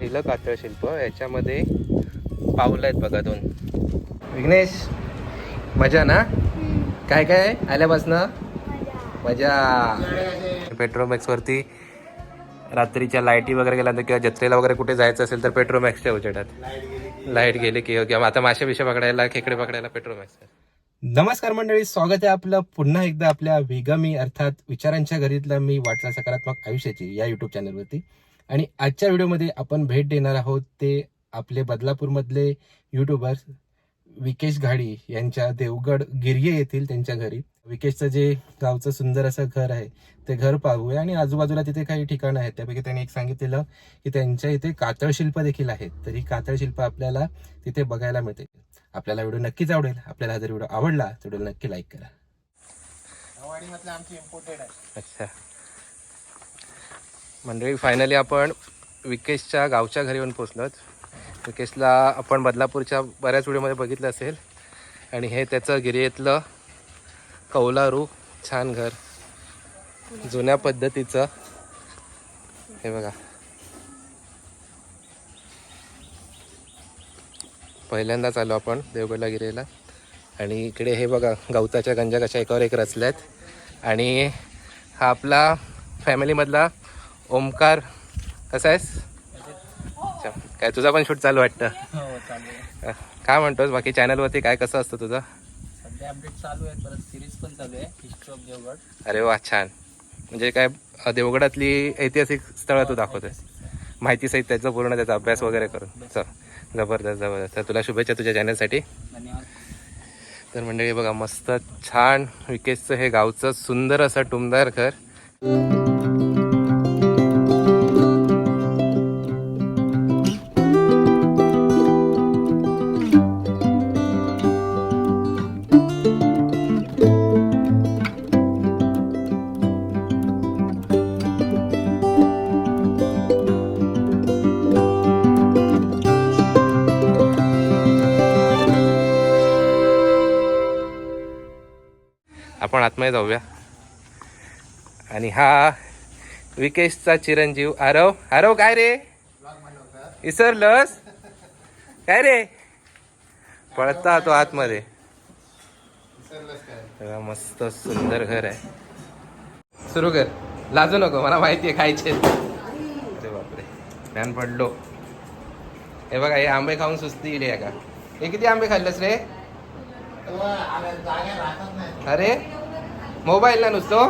लिहिलं कातळ शिल्प याच्यामध्ये पावलं आहेत बघा दोन. विघ्नेश मजा ना? काय काय आल्यापासनं? मजा. पेट्रोमॅक्स वरती रात्रीच्या लाईटी वगैरे गेल्यानंतर किंवा जत्रेला वगैरे कुठे जायचं असेल तर पेट्रोमॅक्सच्या उजेडात. लाइट गेली की हो किंवा आता मासे बिशे पकडायला खेकडे पकडायला पेट्रोमॅक्स. नमस्कार मंडळी स्वागत आहे आपलं पुन्हा एकदा आपल्या वेगमी अर्थात विचारांच्या घरीतल्या मी वाटला सकारात्मक आयुष्याची या युट्यूब चॅनलवरती आणि आजच्या व्हिडिओमध्ये आपण भेट देणार आहोत ते आपले बदलापूरमधले युट्यूबर्स विकेश घाडी यांच्या देवगड गिरये येथील त्यांच्या घरी. विकेशचं जे गावचं सुंदर असं घर आहे ते घर पाहूया आणि आजूबाजूला तिथे काही ठिकाणं आहेत. त्यापैकी त्यांनी एक सांगितलेलं की त्यांच्या इथे कातळ शिल्प देखील आहेत. तर ही कातळ शिल्प आपल्याला तिथे बघायला मिळते. आपल्याला व्हिडिओ नक्कीच आवडेल. आपल्याला जर व्हिडिओ आवडला तर व्हिडिओ नक्की लाईक करा. आमची इम्पोर्टेड आहे. अच्छा. मंडळी फायनली आपण विकेशच्या गावच्या घरी येऊन पोचलोत विकेशला आपण बदलापूरच्या बऱ्याच व्हिडिओमध्ये बघितलं असेल. आणि हे त्याचं गिरियेतलं कौलारू छान घर. जुन्या पद्धतीचं. हे बघा. पहिल्यांदाच आलो आपण देवगडला गिरेला आणि इकडे हे बघा गवताच्या गंजा कशा एकावर एक रचल्यात. आणि हा आपला फॅमिलीमधला ओमकार कसा आहेस? अच्छा काय तुझा पण शूट चालू वाटतं? हो काय म्हणतोस? बाकी चॅनलवरती काय कसं असतं तुझं? सध्या अपडेट चालू आहे परत सिरीज पण चालू आहे हिस्ट्री ऑफ देवगड अरे वा छान. म्हणजे काय देवगडातली ऐतिहासिक स्थळं तू दाखवतोस माहिती सहित त्याचा पूर्ण त्याचा अभ्यास वगैरे करून. चल जबरदस्त जबरदस्त. तुला शुभेच्छा तुझ्या चॅनलसाठी तर मंडळी बघा मस्त छान विकेशचं हे गावचं सुंदर असं टुमदार घर. आतमध्ये जाऊया. आणि हा विकेशचा चिरंजीव. आरव आरव काय रे? इसरलस काय रे? पळता तो आतमध्ये. मस्त सुंदर घर आहे. सुरू कर. लाजू नको मला माहिती आहे खायचे. अरे बापरे. ज्ञान पडलो. हे बघा हे आंबे खाऊन सुस्ती इले का? हे किती आंबे खाल्लेस रे? अरे? मोबाईल ना नुसतो.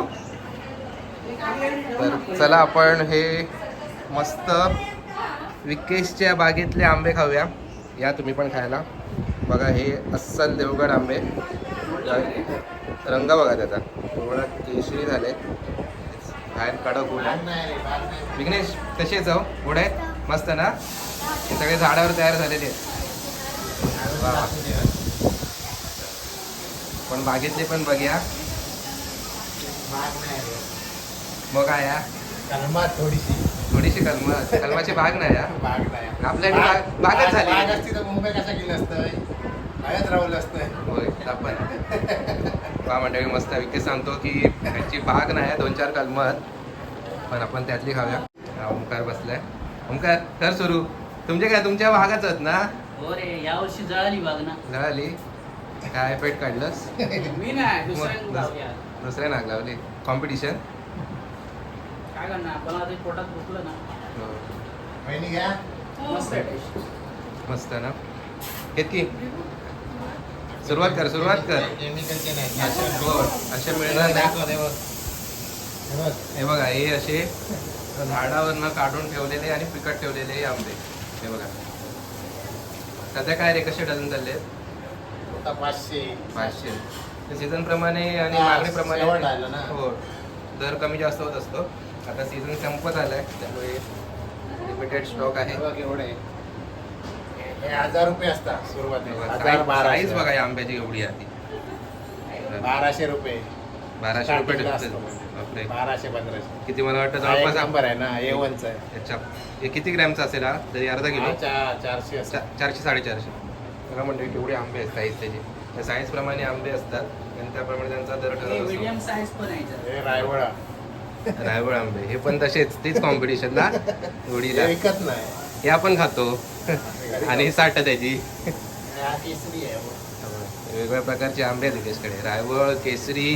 तर चला आपण हे मस्त विकेशच्या बागेतले आंबे खाऊया. या तुम्ही पण खायला. बघा हे अस्सल देवगड आंबे. रंग बघा त्याचा. थोडा केशरी झाले. बाहेर कडक गोड आहे. विघ्नेश कसे जाऊ हो? गोड आहेत मस्त ना? हे सगळे झाडावर तयार झालेले आहेत. पण बागेतले पण बघूया. मग काय या? कलमात थोडीशी. थोडीशी कलम? कलमाची बाग नाही या? बाग नाही. आपल्याकडे बाग- बागच झाली. बाग असती तर मुंबई कसा गेलं असतं बाहेर राहुल असतं होय आपण. बा मंडळी मस्त विकेस सांगतो की त्याची बाग नाही दोन चार कलमत पण आपण त्यातली खाऊया. हा ओमकार बसलाय. ओमकार कर सुरू. तुमचे काय तुमच्या भागाच आहेत ना? हो रे यावर्षी जळाली बाग ना. झाली काय पेट काढलंस? मी नाही दुसऱ्या मग गावया दुसऱ्या नाग लावली कॉम्पिटिशन काय करणार? आपण पोटात दुखलं ना. बहिणी घ्या. मस्त आहे taste. मस्त ना? किती सुरुवात कर सुरुवात कर. नाही असे हो, असे मिळणार नाही. दाखव दे बघ. हे बघ. हे बघा हे असे झाडावरनं काढून ठेवलेले आणि पिकट ठेवलेले हे आंबे. हे बघा. सध्या काय रे कसे डझन चालले आता पाचशे. पाचशे. सीझन प्रमाणे आणि हा, मागणीप्रमाणे शेवट आलं ना. हो दर कमी जास्त होत असतो. आता सीझन संपत आलाय त्यामुळे लिमिटेड स्टॉक आहे. हे बघ एवढे हे हजार रुपये असतात सुरुवातीला. हजार साईज बाराशे. बघा या आंब्याची एवढी आहे ती. बाराशे रुपये. बाराशे रुपये starting ला. बापरे. बाराशे पंधराशे. किती मला वाटतं हा एक जवळपास नंबर आहे ना ए वनचा आहे. अच्छा. हे किती ग्रॅमचा असेल हा? तरी अर्धा किलो. हा, चा- चारशे असतात चा- चारशे साडेचारशे. बघा म्हणजे केवढे आंबे आहेत साईज त्याचे. त्या साईज प्रमाणे आंबे असतात आणि त्याप्रमाणे त्यांचा दर मीडियम साईज पण आहे. हे रायवळा. रायवळ आंबे. हे पण तसेच तीच कॉम्पिटिशन ना हे जोडीला विकत नाही. हे आपण खातो. आणि साठ त्याची. हा हो. वेगवेगळ्या प्रकारचे आंबे आहेत विकेशकडे रायवळ केसरी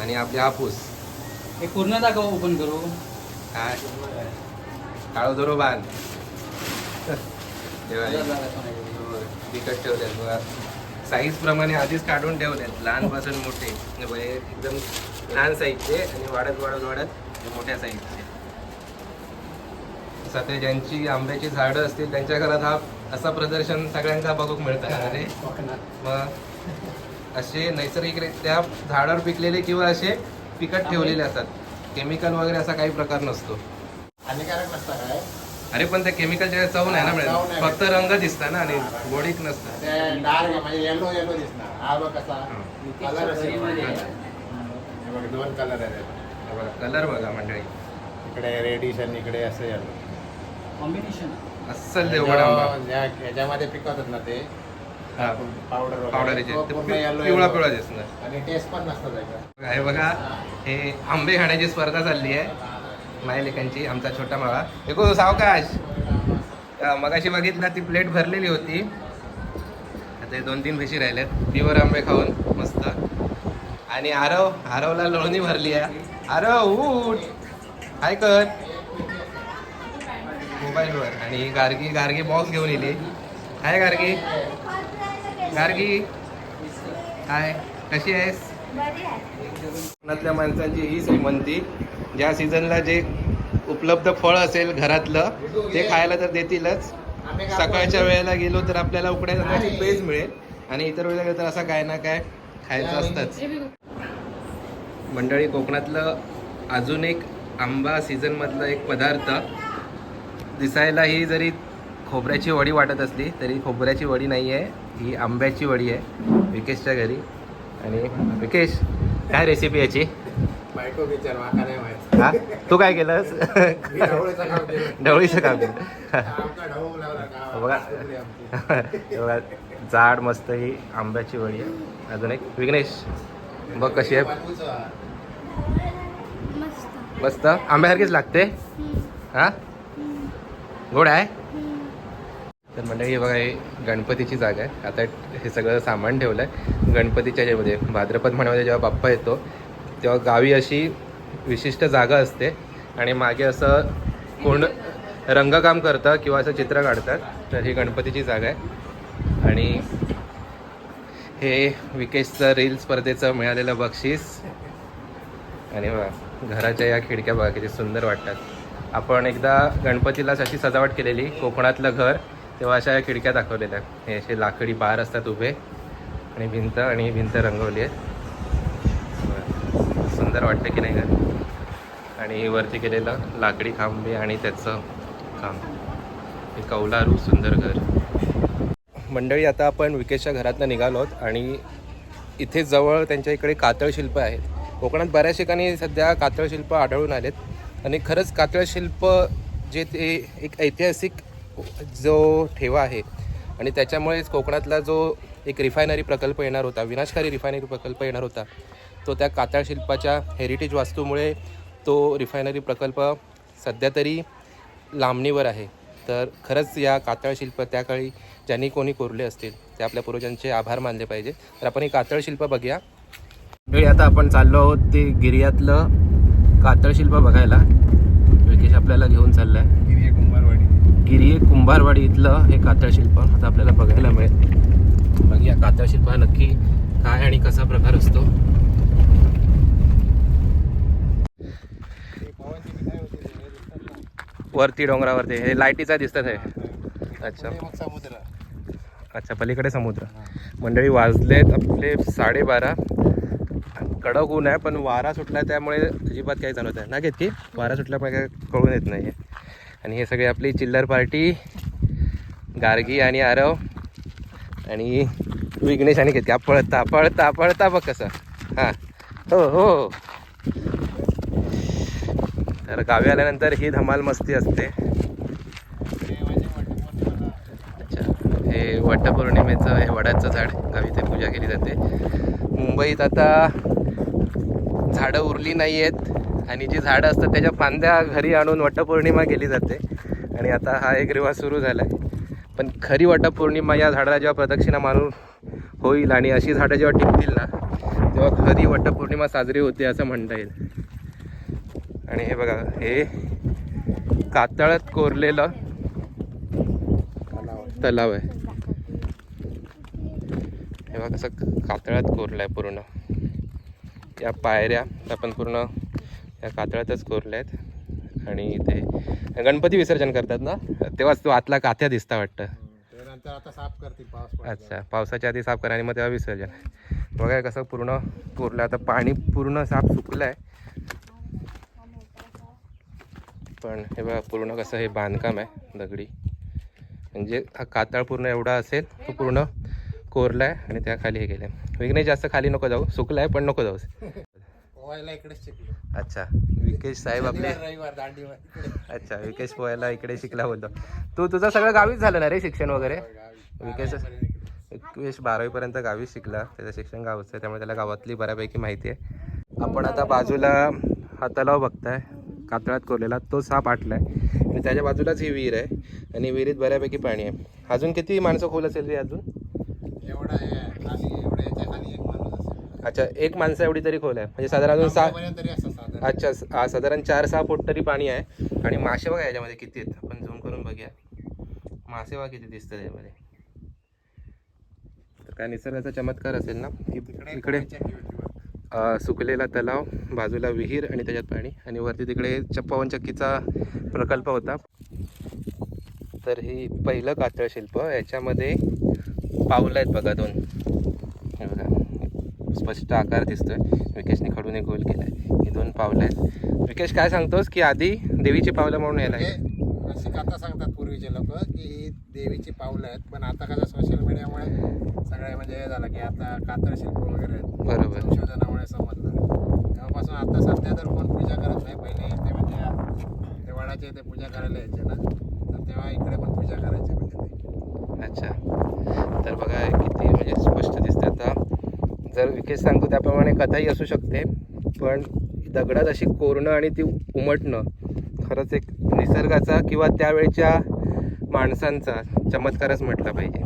आणि आपले हापूस. हे पूर्ण दाखव ओपन करू. काय काळो दोरो बांध. विकत ठेवलेत बघा. साईज प्रमाणे आधीच काढून ठेवलेत लहानपासून मोठे. म्हणजे एकदम लहान साईजचे आणि वाढत वाढत वाढत मोठ्या साईजचे. सध्या ज्यांची आंब्याची झाडं असतील त्यांच्या घरात हा असा प्रदर्शन सगळ्यांका बघूक मिळतं अरे मग असे नैसर्गिकरित्या झाडावर पिकलेले किंवा असे पिकत ठेवलेले असतात. केमिकल वगैरे असा काही प्रकार नसतो. हानिकारक नसता काय अरे पण त्या केमिकलच्या चव नाही ना चव मिळत फक्त रंग दिसता ना आणि गोडीक नसतं. ते डार्क म्हणजे येलो येलो दिसणार. हा बघ कसा कलर असेल. हे बघ दोन कलर आहेत. कलर बघा. मंडळी. इकडे रेडिश आणि इकडे असं येलो कॉम्बिनेशन अस्सल देवगड आंबा. ह्याच्यामध्ये पिकवतात ना ते हा. पावडर पावडरीचे ते पूर्ण पि- yellow पिवळा. पिवळा दिसणार. आणि टेस्ट पण नसतं त्याचा. हे बघा हे आंबे खाण्याची स्पर्धा चालली आहे. माय लेखांची आमचा छोटा माळा देखो सावकाश. मगाशी बघितला ती प्लेट भरलेली होती. आता दोन तीन म्हशी राहिल्यात प्युअर आंबे खाऊन मस्त. आणि आरव आरवला लोणी भरली आहे. आरव उठ. काय कर. मोबाईलवर आणि गार्गी गार्गी बॉक्स घेऊन येली काय गार्गी. गार्गी. काय कशी आहेस? कोकणातल्या माणसांची ही श्रीमंती ज्या सीझनला जे उपलब्ध फळ असेल घरातलं ते खायला तर देतीलच. सकाळच्या वेळेला गेलो तर आपल्याला उकड्या तांदळाची पेज मिळेल. आणि इतर वेळेला गेलो तर असं काय ना काय खायचं असतंच. मंडळी कोकणातलं अजून एक आंबा सीझनमधलं एक पदार्थ. दिसायला ही जरी खोबऱ्याची वडी वाटत असली तरी खोबऱ्याची वडी नाही आहे ही आंब्याची वडी आहे विकेशच्या घरी. आणि विकेश काय रेसिपी याची? बायको विचार माका नाही माहीत हा? तू काय केलंस? मी ढवळीचं काम केलं ढवळीचं काम केलं आमचा ढवळ लावला का? बघा. आमची. जाड मस्त ही आंब्याची वडी आहे. अजून एक. विघ्नेश बघ कशी आहे. बाजूचं. मस्त. मस्त आंब्यासारखीच लागते? हा? गोड आहे? तर मंडळी हे बघा हे गणपतीची जागा आहे. आता हे सगळं सामान ठेवलं आहे गणपतीच्या ह्याच्यामध्ये भाद्रपद महिन्यामध्ये जेव्हा बाप्पा येतो तेव्हा गावी अशी विशिष्ट जागा असते आणि मागे असं कोण रंगकाम करतं किंवा असं चित्र काढतात तर ही गणपतीची जागा आहे. आणि हे विकेशचं रील स्पर्धेचं मिळालेलं बक्षीस. आणि घराच्या या खिडक्या बघा किती सुंदर वाटतात. आपण एकदा गणपतीलाच अशी सजावट केलेली कोकणातलं घर तेव्हा अशा या खिडक्या दाखवलेल्या. हे असे लाकडी बार असतात उभे. आणि भिंत आणि भिंत रंगवली आहे सुंदर वाटतं की नाही का? आणि वरती केलेलं लाकडी खांबे आणि त्याचं काम. हे कौलारू सुंदर घर. मंडळी आता आपण विकेशच्या घरातनं निघालो आहोत आणि इथे जवळ त्यांच्या इकडे कातळ शिल्प आहेत. कोकणात बऱ्याच ठिकाणी सध्या कातळ शिल्प आढळून आलेत. आणि खरंच कातळ शिल्प जे ते एक ऐतिहासिक जो ठेवा आहे. आणि त्याच्यामुळेच कोकणातला जो एक रिफायनरी प्रकल्प येणार होता विनाशकारी रिफायनरी प्रकल्प येणार होता तो त्या कातळ शिल्पाच्या हेरिटेज वास्तूमुळे तो रिफायनरी प्रकल्प सध्या तरी लांबणीवर आहे. तर खरंच या कातळ शिल्प त्या काळी ज्यांनी कोणी कोरले असतील ते आपल्या पूर्वजांचे आभार मानले पाहिजे तर आपण ही कातळ शिल्प बघूया. वेळी आता आपण चाललो आहोत ते गिर्यातलं कातळ शिल्प बघायला. विकेश आपल्याला घेऊन चाललाय. हिरवी कुंभारवाडी. गिरी कुंभारवाडी इथलं हे कातळ शिल्प आता आपल्याला बघायला मिळेल. मग या कातळ शिल्प हा नक्की काय आणि कसा प्रकार असतो. वरती डोंगरावरती. हे लाईटीचा दिसतात हे अच्छा. मग समुद्र. अच्छा पलीकडे समुद्र. मंडळी वाजलेत आपले साडेबारा. कडक ऊन आहे पण वारा सुटला त्यामुळे अजिबात काही जाणवत आहे ना घेत की? वारा सुटल्यामुळे काय कळून येत नाही आणि हे सगळे आपली चिल्लर पार्टी गार्गी आणि आरव आणि विघ्नेश आणि घेतली पळता पळता पळता बघ कसं. हां. हो हो. तर गावी आल्यानंतर ही धमाल मस्ती असते. अच्छा हे वटपौर्णिमेचं हे वडाचं झाड गावी ते पूजा केली जाते. मुंबईत आता झाडं उरली नाही आहेत आणि जी झाडं असतात त्याच्या फांद्या घरी आणून वटपौर्णिमा केली जाते. आणि आता हा एक रिवाज सुरू झाला आहे पण खरी वटपौर्णिमा या झाडाला जेव्हा प्रदक्षिणा मारून होईल आणि अशी झाडं जेव्हा टिकतील ना तेव्हा खरी वटपौर्णिमा साजरी होते असं म्हणता येईल. आणि हे बघा हे कातळात कोरलेलं तलाव आहे. हे बघा कसं कातळात कोरलं आहे पूर्ण. या पायऱ्या आपण पूर्ण या कातळातच कोरल्या आहेत आणि ते गणपती विसर्जन करतात ना? तेव्हाच तो आतला काथ्या दिसता वाटतं. आता साफ करतील पाऊस पडला. अच्छा पावसाच्या आधी साफ करा आणि मग तेव्हा विसर्जन. बघा कसं पूर्ण कोरलं आता पाणी पूर्ण साफ सुकलं आहे पण हे बघा पूर्ण कसं हे बांधकाम आहे दगडी. म्हणजे हा कातळ पूर्ण एवढा असेल तो पूर्ण कोरला आहे आणि त्या खाली हे गेले विघ्नेश जास्त खाली नको जाऊ सुकला आहे पण नको शिकलो. अच्छा विकेश साहेब आपले अच्छा विकेश पोहायला इकडे शिकला बोलतो. तू तुझं सगळं गावीच झालं ना रे शिक्षण वगैरे? गावी. विकेश. एकवीस बारावीपर्यंत गावीच शिकला त्याचं शिक्षण गावचं आहे त्यामुळे त्याला गावातली बऱ्यापैकी माहिती आहे. आपण आता बाजूला हा तलाव बघताय. कातळात कोरलेला तो साप आटलाय. आणि त्याच्या बाजूलाच ही विहीर आहे. आणि विहिरीत बऱ्यापैकी पाणी आहे. अजून किती माणसं खोल असेल रे अजून? अच्छा एक माणसं एवढी तरी खोल आहे. म्हणजे साधारण अजून सहा अच्छा साधारण चार सहा फूट तरी पाणी आहे. आणि मासे बघा याच्यामध्ये किती आहेत. आपण झूम करून बघूया. मासे बघा किती दिसतात यामध्ये. तर काय निसर्गाचा चमत्कार असेल ना? की तिकडे सुकलेला तलाव बाजूला विहीर आणि त्याच्यात पाणी. आणि वरती तिकडे चप्पावन चक्कीचा प्रकल्प होता. तर ही पहिलं कातळ शिल्प. याच्यामध्ये पावलं आहेत बघा दोन. बघा. स्पष्ट आकार दिसतोय. विकेशने खडूने गोल केलाय. ही दोन पावलं आहेत. विकेश काय सांगतोस की आधी देवीची पावलं म्हणून यायला म्हणजे अशी कथा सांगतात पूर्वीचे लोक की देवीची पावलं आहेत. पण आता कसं सोशल मीडियामुळे सगळे म्हणजे हे झालं की आता कातळ शिल्प वगैरे आहेत. बरोबर. संशोधनामुळे समजलं तेव्हापासून आता सध्या तर कोण पूजा करत नाही. पहिले ते म्हणजे ते वडाचे ते पूजा करायला यायचे ना. तर तेव्हा इकडे पण पूजा करायचे म्हणजे ते. अच्छा. तर बघा किती म्हणजे स्पष्ट दिसते आता. जर विकेश सांगतो त्याप्रमाणे कथाही असू शकते. पण दगडात अशी कोरणं आणि ती उमटणं खरंच एक निसर्गाचा किंवा त्यावेळच्या माणसांचा चमत्कारच म्हटला पाहिजे.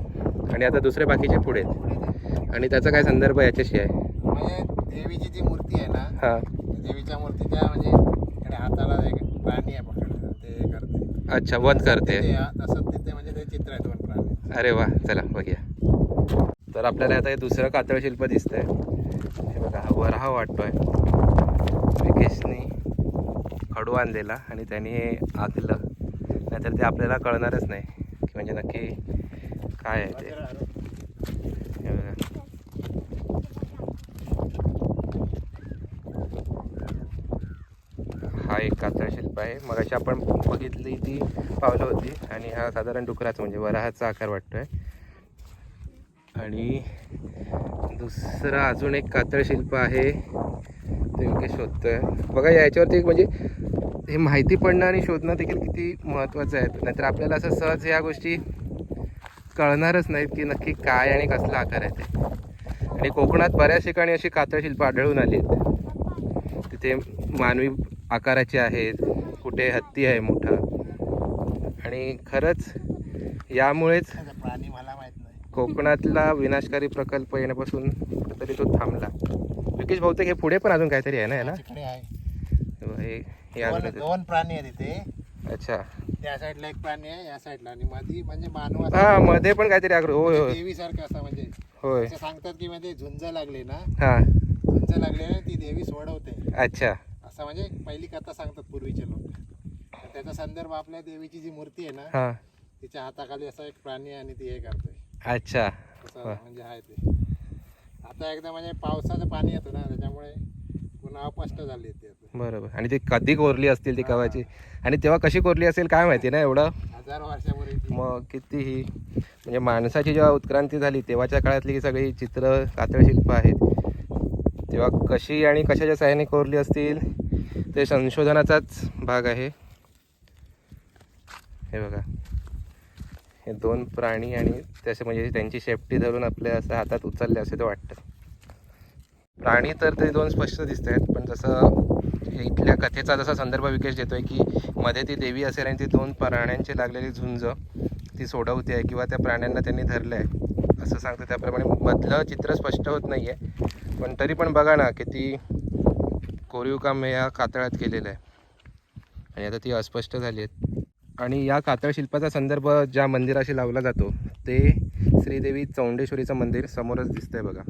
आणि आता दुसरे बाकीचे पुढे आहेत. आणि त्याचा काय संदर्भ याच्याशी आहे? म्हणजे देवीची जी मूर्ती आहे ना हां. देवीच्या मूर्तीच्या म्हणजे हाताला एक प्राणी आहे ते करते. अच्छा वध करते. तसं तिथे म्हणजे ते चित्र आहे दोन प्राणी. अरे वा चला बघूया. तर आपल्याला आता हे दुसरं कातळ शिल्प दिसतंय. हे बघा हा वराह वाटतोय. विकेशनी खडू आणलेला आणि त्याने हे आखलं नाहीतर ते आपल्याला कळणारच नाही. की म्हणजे नक्की काय आहे ते. हा एक कातळ शिल्प आहे. मग अशी आपण बघितली ती पावलं होती. आणि हा साधारण डुकराचा म्हणजे वराहाचा आकार वाटतोय. आणि दुसरं अजून एक कातळ शिल्प आहे. ते मी काही शोधतोय. बघा याच्यावरती एक म्हणजे हे माहिती पडणं आणि शोधणं देखील किती महत्त्वाचं आहे. नाहीतर आपल्याला असं सहज ह्या गोष्टी कळणारच नाहीत की नक्की काय आणि कसला आकार आहे ते. आणि कोकणात बऱ्याच ठिकाणी अशी कातळ शिल्प आढळून आली आहेत. तिथे मानवी आकाराचे आहेत कुठे हत्ती आहे मोठा. आणि खरंच यामुळेच त्याचा प्राणी मला माहीत नाही कोकणातला विनाशकारी प्रकल्प येण्यापासून कुठेतरी तो थांबला. विकेश बहुतेक हे पुढे पण अजून काहीतरी आहे ना आहे ना तिकडे आहे. हे हे दोन आहे. प्राणी आहेत तिथे अच्छा. त्या साईडला एक प्राणी आहे या साईडला. आणि मधी म्हणजे मानव हा मध्ये पण काहीतरी आग्रह होय होय. देवी सारखं असं म्हणजे होय. असं सांगतात की मध्ये झुंज लागली ना हा. झुंज लागली ना ती देवी सोडवते. अच्छा. असं म्हणजे पहिली कथा सांगतात पूर्वीचे लोक. तर त्याचा संदर्भ आपल्या देवीची जी मूर्ती आहे ना हा. तिच्या हाताखाली असा एक प्राणी आहे आणि ती हे करते अच्छा. असं म्हणजे आहे ते. आता एकदा म्हणजे पावसाचं पाणी येतं ना त्याच्यामुळे पुन्हा अस्पष्ट झाली ती आता. बरोबर. आणि ती कधी कोरली असतील ती कवाची आणि तेव्हा कशी कोरली असेल काय माहिती ना एवढं? हजार वर्षापूर्वी ती. मग कितीही. म्हणजे माणसाची जेव्हा उत्क्रांती झाली तेव्हाच्या काळातली ही सगळी चित्र कातळशिल्प आहेत. तेव्हा कशी आणि कशाच्या साहाय्याने कोरली असतील ते संशोधनाचाच भाग आहे. हे बघा. हे दोन प्राणी आणि त्याचे म्हणजे त्यांची शेपटी धरून आपल्या असं हातात उचलले असे ते वाटतं. प्राणी तर ते दोन स्पष्ट दिसत आहेत पण जसं हे इथल्या कथेचा जसा संदर्भ विकेश आहे की मध्ये ती देवी असेल आणि ती दोन प्राण्यांची लागलेली झुंज ती सोडवते आहे किंवा त्या प्राण्यांना त्यांनी धरलं आहे असं सांगतं. त्याप्रमाणे मधलं चित्र स्पष्ट होत नाही आहे पण तरी पण बघा ना किती कोरीव काम या कातळात केलेलं आहे. आणि आता ती अस्पष्ट झाली आहेत. आणि या कातळ शिल्पाचा संदर्भ ज्या मंदिराशी लावला जातो ते श्रीदेवी चौंडेश्वरीचं मंदिर समोरच दिसतंय बघा.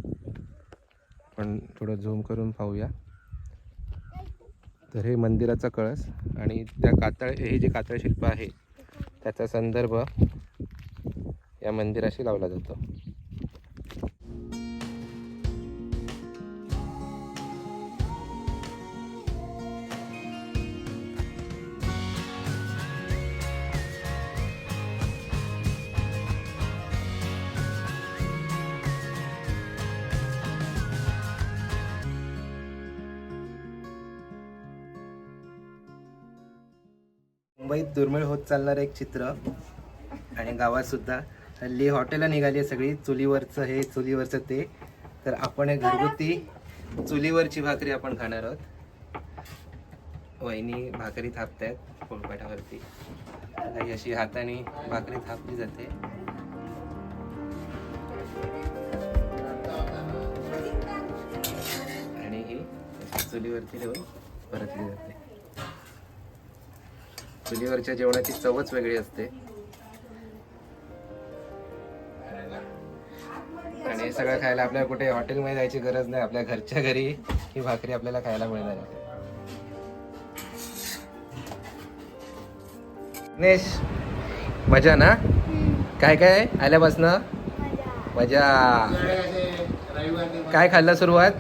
पण थोडं झूम करून पाहूया. तर हे मंदिराचा कळस आणि त्या कातळ हे जे कातळ शिल्प आहे त्याचा संदर्भ या मंदिराशी लावला जातो. मुंबईत दुर्मिळ होत चालणारं एक चित्र आणि गावात सुद्धा हल्ली हॉटेलं निघाली आहे सगळी. चुलीवरचं हे चुलीवरचं ते. तर आपण एक घरगुती चुलीवरची भाकरी आपण खाणार आहोत. वहिनी भाकरी थापतायत पोळपाटावरती. आता अशी हाताने भाकरी थापली जाते. आणि ही चुलीवरती ठेवून परतली जाते. चुलीवरच्या जेवणाची चवच वेगळी असते. आणि हे सगळं खायला आपल्याला कुठे हॉटेलमध्ये जायची गरज नाही आपल्या घरच्या घरी ही भाकरी आपल्याला खायला मिळणार आहे. नेश मजा ना? काय काय? आल्यापासनं? मजा. काय खाल्लं सुरुवात?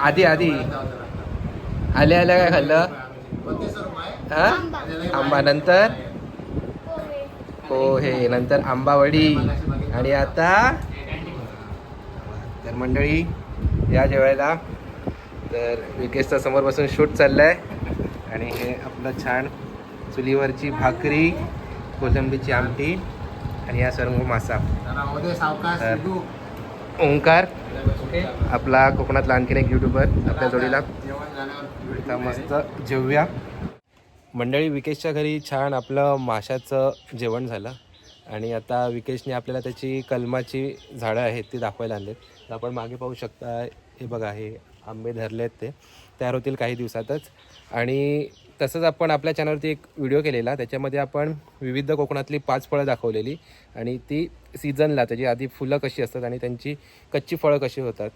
आधी आधी. आल्या आल्या काय खाल्लं? हां? आंबा नंतर? पोहे नंतर आंबावडी. आणि आता? तर मंडळी या जेवायला. तर विकेशचा समोर बसून शूट चाललाय. आणि हे आपलं छान चुलीवरची भाकरी कोलंबीची आमटी आणि या सर्व मासा. तर- ओंकार आपला कोकणातला आणखीन एक युट्यूबर आपल्या जोडीला. मस्त जेवूया. मंडळी विकेशच्या घरी छान आपलं माशाचं जेवण झालं. आणि आता विकेशने आपल्याला त्याची कलमाची झाडं आहेत ती दाखवायला आणलेत. तर आपण मागे पाहू शकता हे बघा हे आंबे धरले आहेत ते. तयार होतील काही दिवसातच. आणि तसंच आपण आपल्या चॅनलवरती एक व्हिडिओ केलेला त्याच्यामध्ये आपण विविध कोकणातली पाच फळं दाखवलेली. आणि ती सीझनला त्याची आधी फुलं कशी असतात आणि त्यांची कच्ची फळं कशी होतात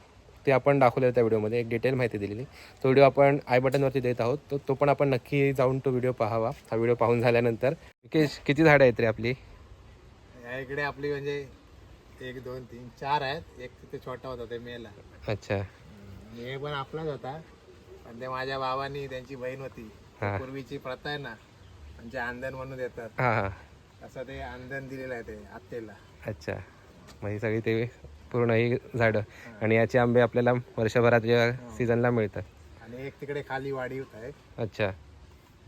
ते आपण दाखवलेलं त्या व्हिडिओमध्ये एक डिटेल माहिती दिलेली. तो व्हिडिओ आपण आय बटनवरती देत आहोत. तो तो पण आपण नक्की जाऊन तो व्हिडिओ पाहावा. हा व्हिडिओ पाहून झाल्यानंतर. विकेश किती झाडं आहेत रे आपली? या इकडे आपली म्हणजे एक दोन तीन चार आहेत. एक तिथे छोटा होता ते मेला. अच्छा. हे पण आपलाच होता. पण ते माझ्या बाबांनी त्यांची बहीण होती. हा. पूर्वीची प्रथा आहे ना म्हणजे आंदण म्हणून देतात. हां हां. असं ते आंदण दिलेलं आहे ते आत्तेला. अच्छा. ही सगळी ते पूर्ण ही झाडं. आणि याचे आंबे आपल्याला वर्षभरात या सीझनला मिळतात. आणि एक तिकडे खाली वाडी होत आहे. अच्छा.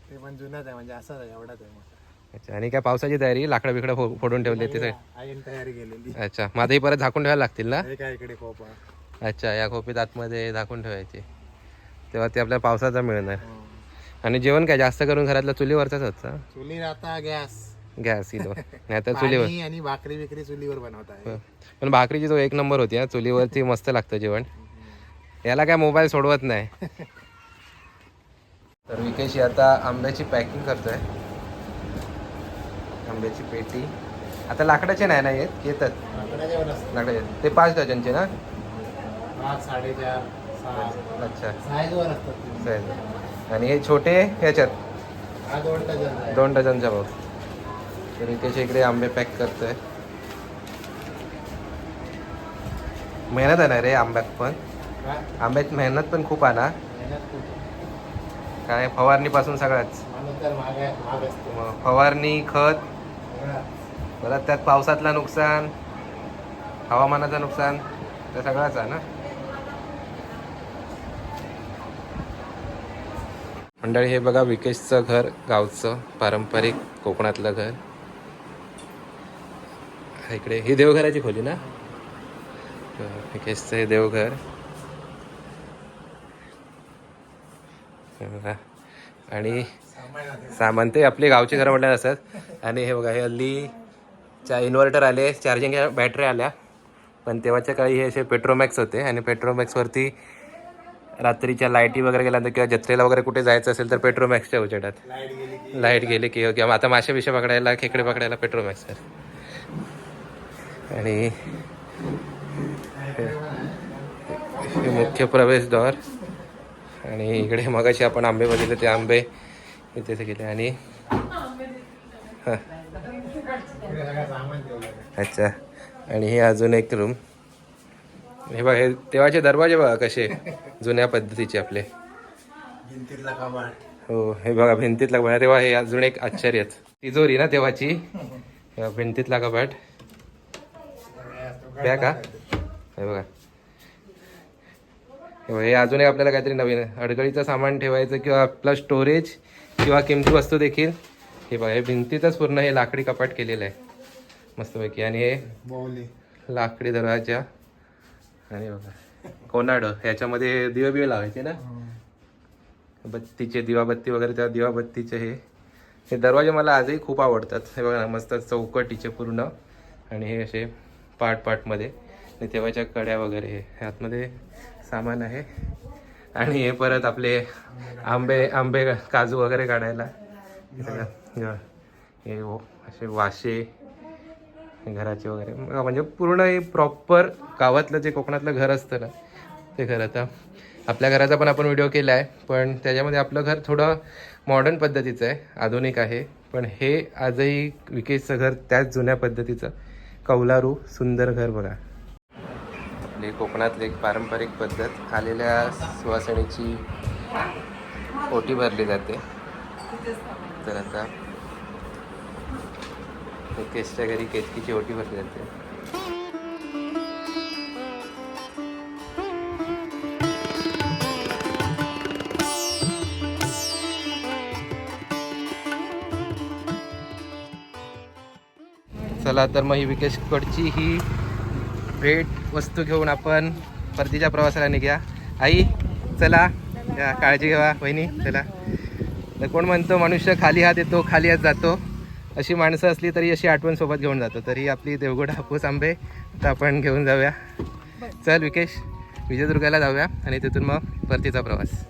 ते पण जुनाच आहे म्हणजे असंच आहे एवढाच आहे मोठा. अच्छा. आणि काय पावसाची तयारी लाकडं बिकडं फो फोडून ठेवले ते सगळे आईन तयारी केलेली. अच्छा. मग आता ही परत झाकून ठेवायला लागतील ना? हे काय इकडे खोपा. अच्छा या खोपीत आतमध्ये झाकून ठेवायचे. तेव्हा ते आपल्या पावसाचा मिळणार. हो. आणि जेवण काय जास्त करून घरातलं चुलीवरचाच होतं चुली आता गॅस. गॅस इलो नाही तर चुलीवर. पाणी आणि भाकरी बिकरी चुलीवर बनवत आहे. पण भाकरीची जो एक नंबर होती हा चुलीवरती मस्त लागतं जेवण. याला काय मोबाईल सोडवत नाही. तर विकेश आता आंब्याची पॅकिंग करतोय. आंब्याची पेटी. आता लाकडाचे नाही ना येत? येतात. लाकडाचे. ते पाच डझनचे ना? पाच साडेचार सहा. अच्छा. साईजवर असतात ते. साहेब आणि हे छोटे ह्याच्यात? हा दोन डझन आहे. दोन डझनच्या भाऊ तर विकेश इकडे आंबे पॅक करतोय. मेहनत आहे ना रे आंब्यात पण? आंब्यात मेहनत पण खूप आहे ना. काय फवारणीपासून मग फवारणी खत. परत त्यात पावसातलं नुकसान हवामानाचं नुकसान ते सगळंच आहे ना. मंडळी हे बघा विकेशचं घर गावचं पारंपरिक कोकणातलं घर. हा इकडे. ही देवघराची खोली ना? हे देवघर. बघा आणि सामान ते आपले गावचे घरं म्हटलं असतात. आणि हे बघा हे हल्ली चा इन्व्हर्टर आले चार्जिंग बॅटरी आल्या. पण तेव्हाच्या काळी हे असे पेट्रोमॅक्स होते आणि पेट्रोमॅक्सवरती रात्रीच्या लाईटी वगैरे गेल्यानंतर किंवा जत्रेला वगैरे कुठे जायचं असेल तर पेट्रोमॅक्सच्या उजेडात. लाइट गेली की किंवा आता मासे बिशे पकडायला खेकडे पकडायला पेट्रोमॅक्स सर आणि हे- मुख्य प्रवेशद्वार. आणि इकडे मगाशी आपण आंबे बघितले ते आंबे इथे ते गेले. आणि हां. अच्छा. आणि हे अजून एक रूम हे बघा हे तेव्हाचे दरवाजे बघा कसे. जुन्या पद्धतीचे आपले. भिंतीतला कबाट हो हे बघा भिंतीतला कपाट तेव्हा हे अजून एक आश्चर्यच. तिजोरी ना तेव्हाची? भिंतीतला कपाट का? हे बघा. हे बघा, हे अजून एक आपल्याला काहीतरी नवीन अडगळीचं सामान ठेवायचं किंवा आपलं स्टोरेज किंवा किमती वस्तू देखील. हे बघा हे भिंतीतच पूर्ण हे लाकडी कपाट केलेलं आहे. मस्तपैकी. आणि हे लाकडी दरवाजा. आणि बघा कोनाड. ह्याच्यामध्ये दिवे बिवे लावायचे ना? बत्तीचे दिवाबत्ती वगैरे त्या दिवाबत्तीचे हे. हे दरवाजे मला आजही खूप आवडतात. हे बघा ना मस्त चौकटीचे पूर्ण. आणि हे असे पार्ट पार्टमध्ये आणि तेव्हाच्या कड्या वगैरे हे आतमध्ये सामान आहे. आणि हे परत आपले आंबे आंबे काजू वगैरे काढायला. हे हो, असे वाशे घराचे वगैरे. म्हणजे पूर्ण हे प्रॉपर गावातलं जे कोकणातलं घर असतं ना ते घर आता आपल्या घराचा पण आपण व्हिडिओ केला आहे. पण त्याच्यामध्ये आपलं घर थोडं मॉडर्न पद्धतीचं आहे आधुनिक आहे. पण हे आजही विकेशचं घर त्याच जुन्या पद्धतीचं. कौलारू सुंदर घर बघा. आपली कोकणातली एक पारंपरिक पद्धत आलेल्या सुवासणीची ओटी भरली जाते. तर आता केसच्या घरी केचकीची ओटी भरली जाते. चला तर मग ही विकेशकडची ही भेट वस्तू घेऊन आपण परतीच्या प्रवासाला निघूया. आई चला या काळजी घ्या वहिनी चला. तर कोण म्हणतो मनुष्य खाली हात येतो खाली हात जातो. अशी माणसं असली तरी अशी आठवण सोबत घेऊन जातो. तरी आपली देवगड हापूस आंबे तर आपण घेऊन जाऊया. चल विकेश विजयदुर्गाला जाऊया आणि तिथून मग परतीचा प्रवास.